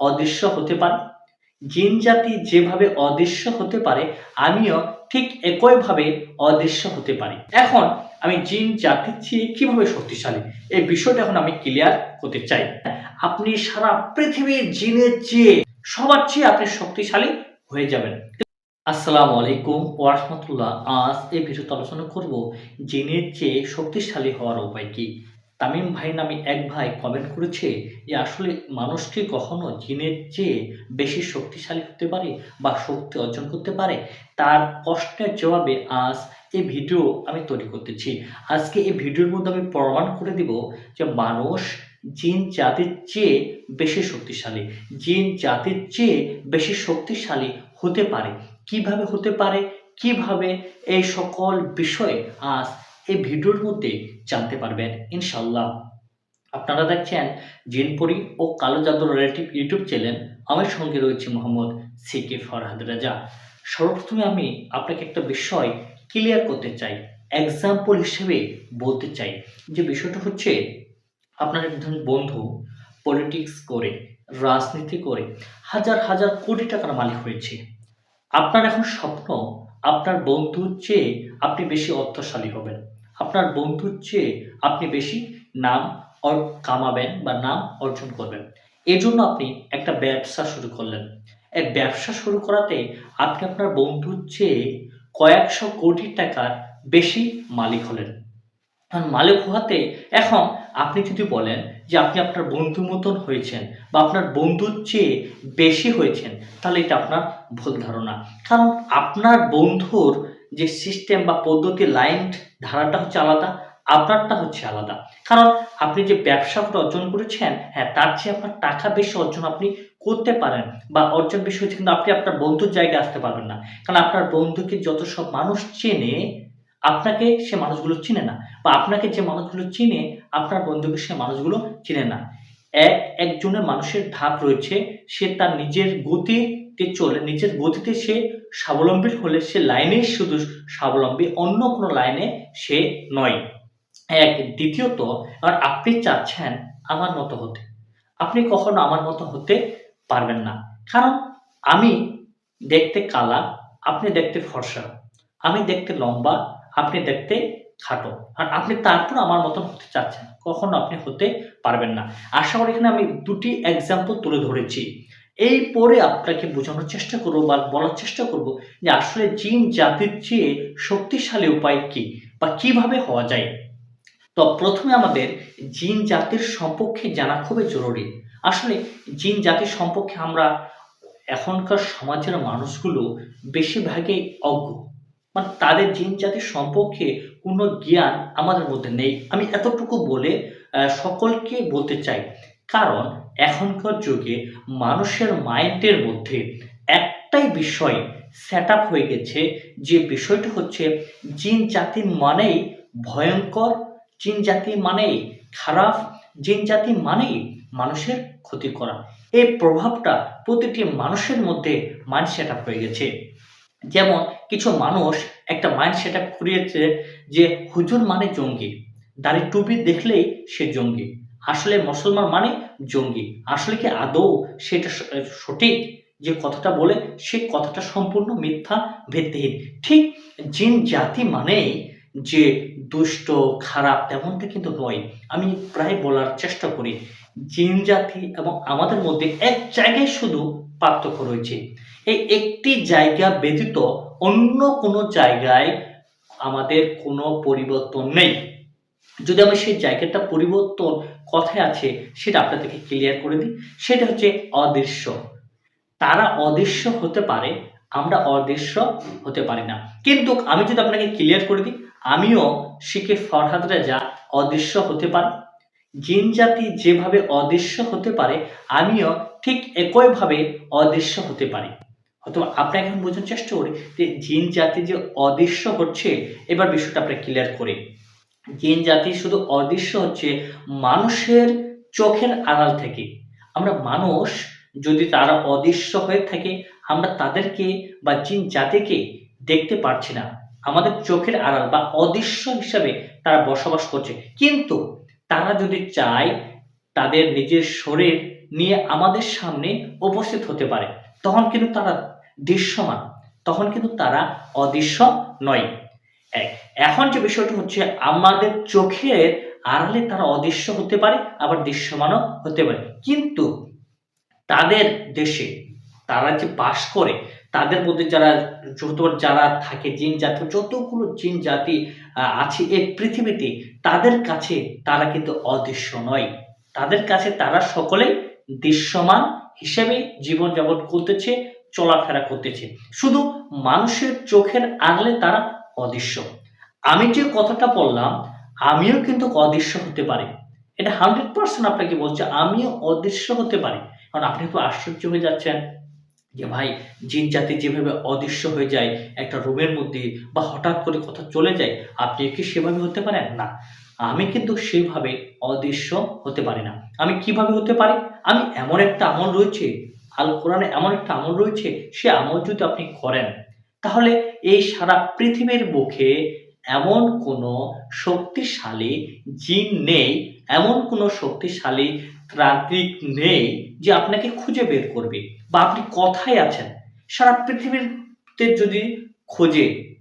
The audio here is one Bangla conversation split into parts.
অদৃশ্য হতে পারে। জিন জাতি যেভাবে অদৃশ্য হতে পারে, আমিও ঠিক একইভাবে অদৃশ্য হতে পারি। এখন আমি জিন জাতির চেয়ে কীভাবে শক্তিশালী? এই বিষয়টা এখন আমি ক্লিয়ার হতে চাই। আপনি সারা পৃথিবীর জিনের চেয়ে, সবার চেয়ে আপনি শক্তিশালী হয়ে যাবেন। আসসালামু আলাইকুম, ওয়ারহমতুল্লাহ। আজ এই ভিডিওতে আলোচনা করব জিনের চেয়ে শক্তিশালী হওয়ার উপায় কি? তামিম ভাই নামে এক ভাই কমেন্ট করেছে যে, আসলে মানুষ কি কখনো জিনের চেয়ে বেশি শক্তিশালী হতে পারে বা শক্তি অর্জন করতে পারে? তার প্রশ্নের জবাবে আজ এই ভিডিও আমি তৈরি করতেছি। আজকে এই ভিডিওর মধ্যে আমি প্রমাণ করে দিব যে মানুষ জিন জাতির চেয়ে বেশি শক্তিশালী, জিন জাতির চেয়ে বেশি শক্তিশালী হতে পারে। কীভাবে হতে পারে? কীভাবে? এই সকল বিষয়ে আজ এই ভিডিওর মধ্যে জানতে পারবেন ইনশাল্লাহ আপনারা দেখছেন জিনপুরি ও কালো জাদুর রিলেটিভ ইউটিউব চ্যানেল। আমার সঙ্গে রয়েছে মোহাম্মদ সিকে ফরহাদ রাজা। সর্বপ্রথমে আমি আপনাকে একটা বিষয় ক্লিয়ার করতে চাই এক্সাম্পল হিসেবে বলতে চাই। যে বিষয়টা হচ্ছে, আপনার একজন বন্ধু পলিটিক্স করে, রাজনীতি করে, হাজার হাজার কোটি টাকার মালিক হয়েছে। আপনার এখন স্বপ্ন, আপনার বন্ধুর চেয়ে আপনি বেশি অর্থশালী হবেন। আপনার বন্ধুর চেয়ে আপনি বেশি নাম কামাবেন বা নাম অর্জন করবেন। এই জন্য আপনি একটা ব্যবসা শুরু করলেন। এই ব্যবসা শুরু করাতে আপনি আপনার বন্ধুর চেয়ে কয়েকশো কোটি টাকার বেশি মালিক হলেন। আর মালিক হওয়াতে এখন আপনি যদি বলেন যে আপনি আপনার বন্ধু মতন হয়েছেন বা আপনার বন্ধুর চেয়ে বেশি হয়েছেন, তাহলে এটা আপনার ভুল ধারণা। কারণ আপনার বন্ধুর যে সিস্টেম বা পদ্ধতি লাইন ধারাটা হচ্ছে আলাদা, আপনারটা হচ্ছে আলাদা। কারণ আপনি যে ব্যবসাটা অর্জন করেছেন হ্যাঁ তার চেয়ে আপনার টাকা বেশি অর্জন আপনি করতে পারেন বা অর্জন বেশি হচ্ছে কিন্তু আপনি আপনার বন্ধুর জায়গায় আসতে পারবেন না। কারণ আপনার বন্ধুকে যত সব মানুষ চেনে, আপনাকে সে মানুষগুলো চিনে না বা আপনাকে যে মানুষগুলো চিনে, আপনার বন্ধুকে সে মানুষগুলো চিনে না। এক, একজনের মানুষের ধাপ রয়েছে, সে তার নিজের গতিতে চলে নিজের গতিতে সে স্বাবলম্বী হলে সে লাইনে শুধু স্বাবলম্বী, অন্য কোনো লাইনে সে নয়। এক, দ্বিতীয়ত, আর আপনি চাচ্ছেন আমার মতো হতে। আপনি কখনো আমার মতো হতে পারবেন না। কারণ আমি দেখতে কালা, আপনি দেখতে ফর্সা, আমি দেখতে লম্বা, আপনি দেখতে খাটো, আর আপনি তারপর আমার মতন হতে চাচ্ছেন। কখনো আপনি হতে পারবেন না। আশা করি এখানে আমি দুটি এক্সাম্পল তুলে ধরেছি। এই পরে আপনাকে বোঝানোর চেষ্টা করব বা বলার চেষ্টা করব যে আসলে জিন জাতির চেয়ে শক্তিশালী উপায় কি বা কীভাবে হওয়া যায়? তো প্রথমে আমাদের জিন জাতির সম্পর্কে জানা খুবই জরুরি। আসলে জিন জাতির সম্পর্কে আমরা এখনকার সমাজের মানুষগুলো বেশিরভাগই অজ্ঞ। মানে তাদের জিন জাতির সম্পর্কে কোনো জ্ঞান আমাদের মধ্যে নেই। আমি এতটুকু বলে সকলকে বলতে চাই কারণ এখনকার যুগে মানুষের মাইন্ডের মধ্যে একটাই বিষয় সেট আপ হয়ে গেছে, যে বিষয়টা হচ্ছে জিন জাতি মানেই ভয়ঙ্কর, জিন জাতি মানেই খারাপ, জিন জাতি মানেই মানুষের ক্ষতি করা। এই প্রভাবটা প্রতিটি মানুষের মধ্যে মাইন্ড সেট আপ হয়ে গেছে। যেমন কিছু মানুষ একটা মাইন্ড সেট আপ করিয়েছে যে হুজুর মানে জঙ্গি, দাড়ি টুপি দেখলেই সে জঙ্গি। আসলে মুসলমান মানে জঙ্গি। আসলে কি আদৌ সেটা সঠিক যে কথাটা বলে, সে কথাটা সম্পূর্ণ মিথ্যা, ভিত্তিহীন? ঠিক জিন জাতি মানেই যে দুষ্ট, খারাপ তেমনটা কিন্তু নয়। আমি প্রায় বলার চেষ্টা করি, জিন জাতি এবং আমাদের মধ্যে এক জায়গায় শুধু পার্থক্য রয়েছে। এই একটি জায়গা ব্যতীত অন্য কোনো জায়গায় আমাদের কোনো পরিবর্তন নেই। যদি আমি সেই জায়গাটা পরিবর্তন কথায় আছে, সেটা আপনাদেরকে ক্লিয়ার করে দিই। সেটা হচ্ছে অদৃশ্য। তারা অদৃশ্য হতে পারে, আমরা অদৃশ্য হতে পারি না। কিন্তু আমি যদি আপনাকে ক্লিয়ার করে দিই, আমিও শিখে ফরহাদ রাজা অদৃশ্য হতে পারে, জিন জাতি যেভাবে অদৃশ্য হতে পারে, আমিও ঠিক একইভাবে অদৃশ্য হতে পারি। অথবা আপনাকে এখন বোঝার চেষ্টা করি যে জিন জাতি যে অদৃশ্য হচ্ছে, এবার বিষয়টা আমরা ক্লিয়ার করি। জিন জাতি শুধু অদৃশ্য হচ্ছে মানুষের চোখের আড়াল থেকে। আমরা মানুষ, যদি তারা অদৃশ্য হয়ে থাকে, আমরা তাদেরকে বা জিন জাতিকে দেখতে পারছি না। আমাদের চোখের আড়াল বা অদৃশ্য হিসাবে তারা বসবাস করছে। কিন্তু তারা যদি চায়, তাদের নিজের শরীর নিয়ে আমাদের সামনে উপস্থিত হতে পারে, তখন কিন্তু তারা দৃশ্যমান, তখন কিন্তু তারা অদৃশ্য নয়। এক। এখন যে বিষয়টা হচ্ছে, আমাদের চোখের আড়ালে তারা অদৃশ্য হতে পারে, আবার দৃশ্যমানও হতে পারে। কিন্তু তাদের দেশে তারা যে বাস করে, তাদের মধ্যে যারা যত যারা থাকে, জিন জাতি, যতগুলো জিন জাতি আছে এই পৃথিবীতে, তাদের কাছে তারা কিন্তু অদৃশ্য নয়। তাদের কাছে তারা সকলেই দৃশ্যমান হিসেবে জীবনযাপন করতেছে, চলাফেরা করতেছে। শুধু মানুষের চোখের আড়ালে তারা অদৃশ্য। আমি যে কথাটা বললাম, আমিও কিন্তু অদৃশ্য হতে পারি। এটা হান্ড্রেড পার্সেন্ট আপনাকে বলছে, আমিও অদৃশ্য হতে পারি। কারণ আপনি তো আশ্চর্য হয়ে যাচ্ছেন যে ভাই, জিন জাতি যেভাবে অদৃশ্য হয়ে যায়, একটা রুমের মধ্যে বা হঠাৎ করে কথা চলে যায়, আপনি কি সেভাবে হতে পারেন? না। আমি কিন্তু সেভাবে অদৃশ্য হতে পারি না। আমি কীভাবে হতে পারি? আমি এমন একটা আমল রয়েছে, আল কোরআনে এমন একটা আমল রয়েছে, সে আমল যদি আপনি করেন তাহলে এই সারা পৃথিবীর বুকে এমন কোনো শক্তিশালী জিন নেই, এমন কোনো শক্তিশালী ত্রান্ত্রিক নেই যে আপনাকে খুঁজে বের করবে। বা আপনি কোথায় আছেন? সারা পৃথিবীতে যদি খোঁজে,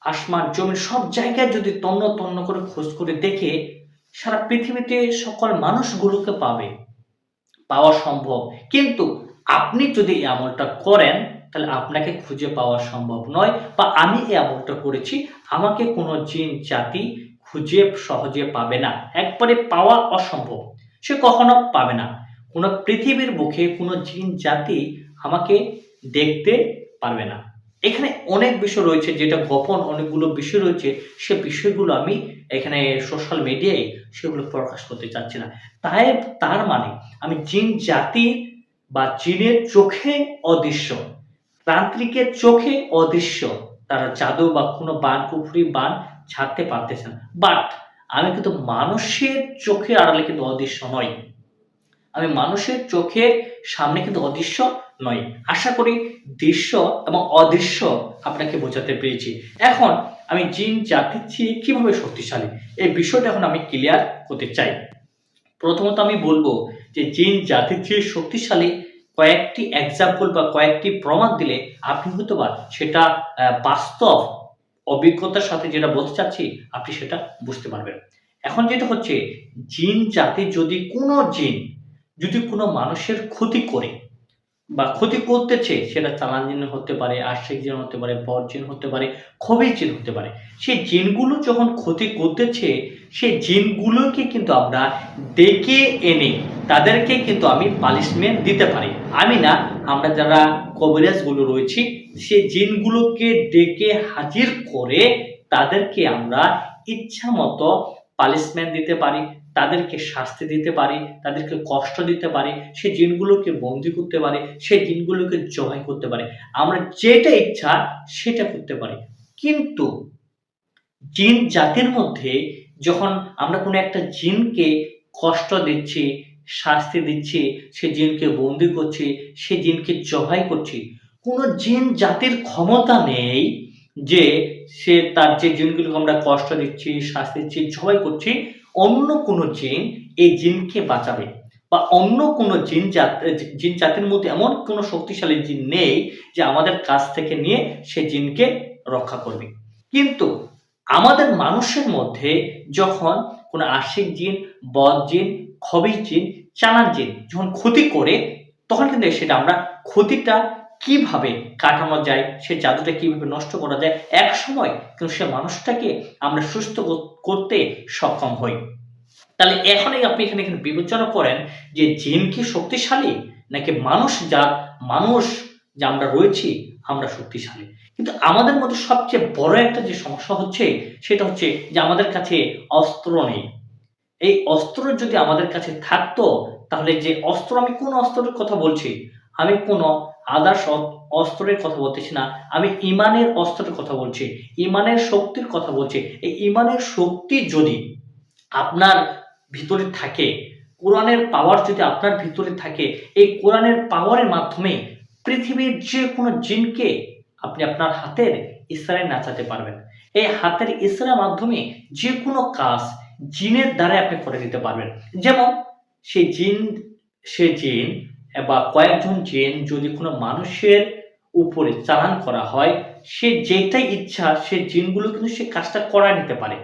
আসমান, জমিন সব জায়গায় যদি তন্ন তন্ন করে খোঁজ করে দেখে, সারা পৃথিবীতে সকল মানুষগুলোকে পাবে, পাওয়া সম্ভব। কিন্তু আপনি যদি এই আমলটা করেন তাহলে আপনাকে খুঁজে পাওয়া সম্ভব নয় বা আমি এই আমলটা করেছি, আমাকে কোনো জিন জাতি খুঁজে সহজে পাবে না। একবারে পাওয়া অসম্ভব। সে কখনো পাবে না। কোনো পৃথিবীর বুকে কোনো জিন জাতি আমাকে দেখতে পারবে না। এখানে অনেক বিষয় রয়েছে, যেটা গোপন অনেকগুলো বিষয় রয়েছে। সে বিষয়গুলো আমি এখানে সোশ্যাল মিডিয়ায় সেগুলো প্রকাশ করতে চাচ্ছি না। তাই তার মানে আমি জিন জাতি বা জিনের চোখে অদৃশ্য। তান্ত্রিকের চোখে অদৃশ্য। তারা জাদু বা কোনো বান কুফরি বান ছাড়তে পারতেছে না। বাট আমি কিন্তু মানুষের চোখে আড়ালে কিন্তু অদৃশ্য নয় আমি মানুষের চোখের সামনে কিন্তু অদৃশ্য নয় আশা করি দৃশ্য এবং অদৃশ্য আপনাকে বোঝাতে পেরেছি। এখন আমি জিন জাতির চেয়ে কীভাবে শক্তিশালী, এই বিষয়টা এখন আমি ক্লিয়ার করতে চাই। প্রথমত আমি বলব যে জিন জাতির চেয়ে শক্তিশালী কয়েকটি এক্সাম্পল বা কয়েকটি প্রমাণ দিলে আপনি হয়তো বা সেটা বাস্তব অভিজ্ঞতার সাথে যেটা বলতে চাচ্ছি, আপনি সেটা বুঝতে পারবেন। এখন যেটা হচ্ছে, জিন জাতি যদি কোনো জিন, যদি কোনো মানুষের ক্ষতি করে বা ক্ষতি করতেছে সেটা চালান জিন হতে পারে আর্শিক জিন হতে পারে বর জিন হতে পারে খবি জিন হতে পারে, সেই জিনগুলো যখন ক্ষতি করতেছে সেই জিনগুলোকে কিন্তু আমরা ডেকে এনে তাদেরকে কিন্তু আমি পানিশমেন্ট দিতে পারি। আমি না, আমরা যারা কবিরাজগুলো রয়েছি, সে জিনগুলোকে ডেকে হাজির করে তাদেরকে আমরা ইচ্ছা মতো পানিশমেন্ট দিতে পারি, তাদেরকে শাস্তি দিতে পারি, তাদেরকে কষ্ট দিতে পারি, সে জিনগুলোকে বন্দি করতে পারে, সে জিনগুলোকে জবাই করতে পারে। আমরা যেটা ইচ্ছা সেটা করতে পারি। কিন্তু জিন জাতির মধ্যে যখন আমরা কোনো একটা জিনকে কষ্ট দিচ্ছি শাস্তি দিচ্ছি, সে জিনকে বন্দি করছি, সে জিনকে জবাই করছি। কোনো জিন জাতির ক্ষমতা নেই যে সে তার যে জিনগুলোকে আমরা কষ্ট দিচ্ছি, শাস্তি দিচ্ছি, জবাই করছি, অন্য কোনো জিন এই জিনকে বাঁচাবে। বা অন্য কোনো জিন জাত, জিন জাতির মধ্যে এমন কোনো শক্তিশালী জিন নেই যে আমাদের কাছ থেকে নিয়ে সে জিনকে রক্ষা করবে। কিন্তু আমাদের মানুষের মধ্যে যখন কোনো আশিক জিন, বদ জিন খবির জিন চালান জিন যখন ক্ষতি করে, তখন কিন্তু সেটা আমরা ক্ষতিটা কীভাবে কাটানো যায়, সে জাদুটা কীভাবে নষ্ট করা যায় এক সময় কিন্তু সে মানুষটাকে আমরা সুস্থ করতে সক্ষম হই। তাহলে এখনই আপনি এখানে এখানে বিবেচনা করেন যে জিন কি শক্তিশালী, নাকি মানুষ যা মানুষ যা আমরা রয়েছি, আমরা শক্তিশালী। কিন্তু আমাদের মধ্যে সবচেয়ে বড় একটা যে সমস্যা হচ্ছে, সেটা হচ্ছে যে আমাদের কাছে অস্ত্র নেই। এই অস্ত্র যদি আমাদের কাছে থাকতো, তাহলে যে অস্ত্র, আমি কোন অস্ত্রের কথা বলছি? আমি কোনো আদার্স অস্ত্রের কথা বলতেছি না। আমি ইমানের অস্ত্রের কথা বলছি। ইমানের শক্তির কথা বলছি। এই ইমানের শক্তি যদি আপনার ভিতরে থাকে, কোরআনের পাওয়ার যদি আপনার ভিতরে থাকে, এই কোরআনের পাওয়ারের মাধ্যমে পৃথিবীর যে কোনো জিনকে আপনি আপনার হাতের ইসরায় নাচাতে পারবেন। এই হাতের ইসরার মাধ্যমে যে কোনো কাজ জিনের দ্বারা আপনি করে দিতে পারবেন। যেমন, সেই জিন, সে জিন বা কয়েকজন জিন যদি কোনো মানুষের উপরে চালান করা হয়, সে যেটাই ইচ্ছা, সে জিনগুলো কিন্তু সে কাজটা করা নিতে পারে।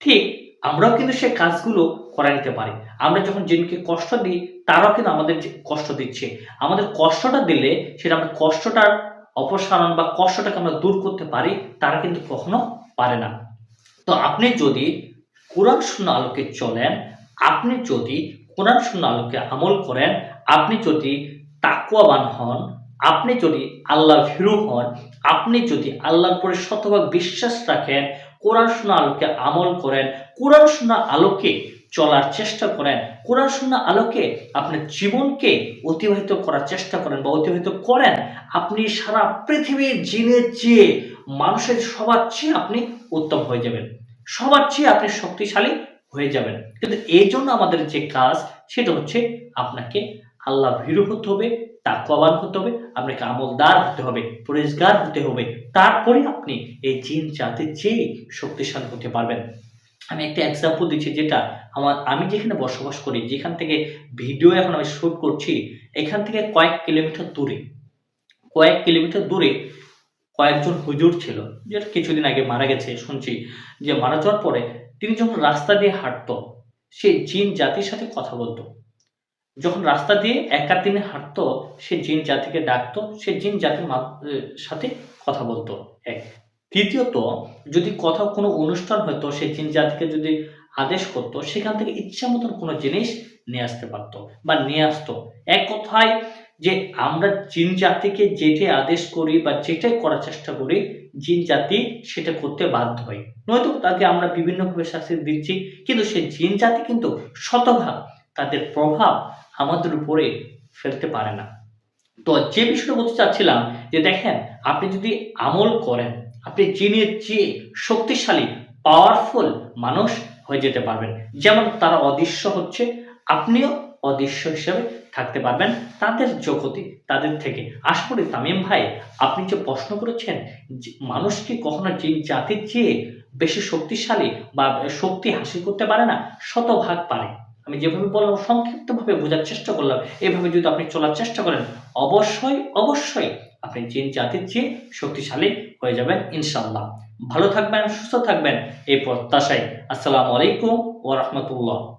ঠিক আমরাও কিন্তু সে কাজগুলো করা নিতে পারি। আমরা যখন জিনকে কষ্ট দিই, তারাও কিন্তু আমাদের কষ্ট দিচ্ছে। আমাদের কষ্টটা দিলে, সেটা আমরা কষ্টটার অপসারণ বা কষ্টটাকে আমরা দূর করতে পারি, তারা কিন্তু কখনো পারে না। তো আপনি যদি কোরআন শূন্য আলোকে চলেন, আপনি যদি কোরআন শূন্য আলোকে আমল করেন, আপনি যদি তাকুয়াবান হন, আপনি যদি আল্লাহ ভীরু হন, আপনি যদি আল্লাহর পরে শতভাগ বিশ্বাস রাখেন, কোরআন শোনা আলোকে আমল করেন, কোরআন শোনা আলোকে চলার চেষ্টা করেন, কোরআন শোনা আলোকে আপনার জীবনকে অতিবাহিত করার চেষ্টা করেন বা অতিবাহিত করেন, আপনি সারা পৃথিবীর জিনের চেয়ে, মানুষের সবার চেয়ে আপনি উত্তম হয়ে যাবেন। সবার চেয়ে আপনি শক্তিশালী হয়ে যাবেন। কিন্তু এই জন্য আমাদের যে কাজ, সেটা হচ্ছে আপনাকে আল্লাহ ভীরু হতে হবে, তাকওয়াবান হতে হবে, আপনাকে আমলদার হতে হবে, পরিষ্কার হতে হবে। তারপরে আপনি এই জিন জাতির চেয়ে শক্তিশালী হতে পারবেন। আমি একটা এক্সাম্পল দিচ্ছি যেটা আমার, আমি যেখানে বসবাস করি, যেখান থেকে ভিডিও এখন আমি শুট করছি, এখান থেকে কয়েক কিলোমিটার দূরে, কয়েক কিলোমিটার দূরে কয়েকজন হুজুর ছিল, যে কিছুদিন আগে মারা গেছে, শুনছি, যে মারা যাওয়ার পরে তিনি যখন রাস্তা দিয়ে হাঁটতো, সে জিন জাতির সাথে কথা বলতো। যখন রাস্তা দিয়ে একা দিনে হাঁটতো, সে জিন জাতিকে ডাকতো, সে জিন জাতির সাথে কথা বলতো। এক। দ্বিতীয়ত, যদি কোথাও কোনো অনুষ্ঠান হতো, সে জিন জাতিকে যদি আদেশ করতো, সেখান থেকে ইচ্ছা মতন কোনো জিনিস নিয়ে আসতে পারতো বা নিয়ে আসতো। এক কথায় যে আমরা জিন জাতিকে যেটি আদেশ করি বা যেটাই করার চেষ্টা করি, জিন জাতি সেটা করতে বাধ্য হয়। নয়তো তাকে আমরা বিভিন্নভাবে শাস্তি দিচ্ছি, কিন্তু সে জিন জাতি কিন্তু শতভাগ তাদের প্রভাব আমাদের উপরে ফেলতে পারে না। তো যে বিষয়টা বলতে চাচ্ছিলাম যে দেখেন, আপনি যদি আমল করেন, আপনি জিনের চেয়ে শক্তিশালী পাওয়ারফুল মানুষ হয়ে যেতে পারবেন। যেমন তারা অদৃশ্য হচ্ছে, আপনিও অদৃশ্য হিসেবে থাকতে পারবেন। তাদের জগতে, তাদের থেকে। আশা করি তামিম ভাই, আপনি যে প্রশ্ন করেছেন মানুষ কি কখনো যে জাতির চেয়ে বেশি শক্তিশালী বা শক্তি হাসিল করতে পারে না? শতভাগ পারে। আমি যেভাবে বললাম, সংক্ষিপ্তভাবে বোঝার চেষ্টা করলাম। এভাবে যদি আপনি চলার চেষ্টা করেন, অবশ্যই অবশ্যই আপনি জিন জাতির চেয়ে শক্তিশালী হয়ে যাবেন ইনশাল্লাহ ভালো থাকবেন, সুস্থ থাকবেন, এই প্রত্যাশায়। আসসালামু আলাইকুম ওয়া রাহমাতুল্লাহ।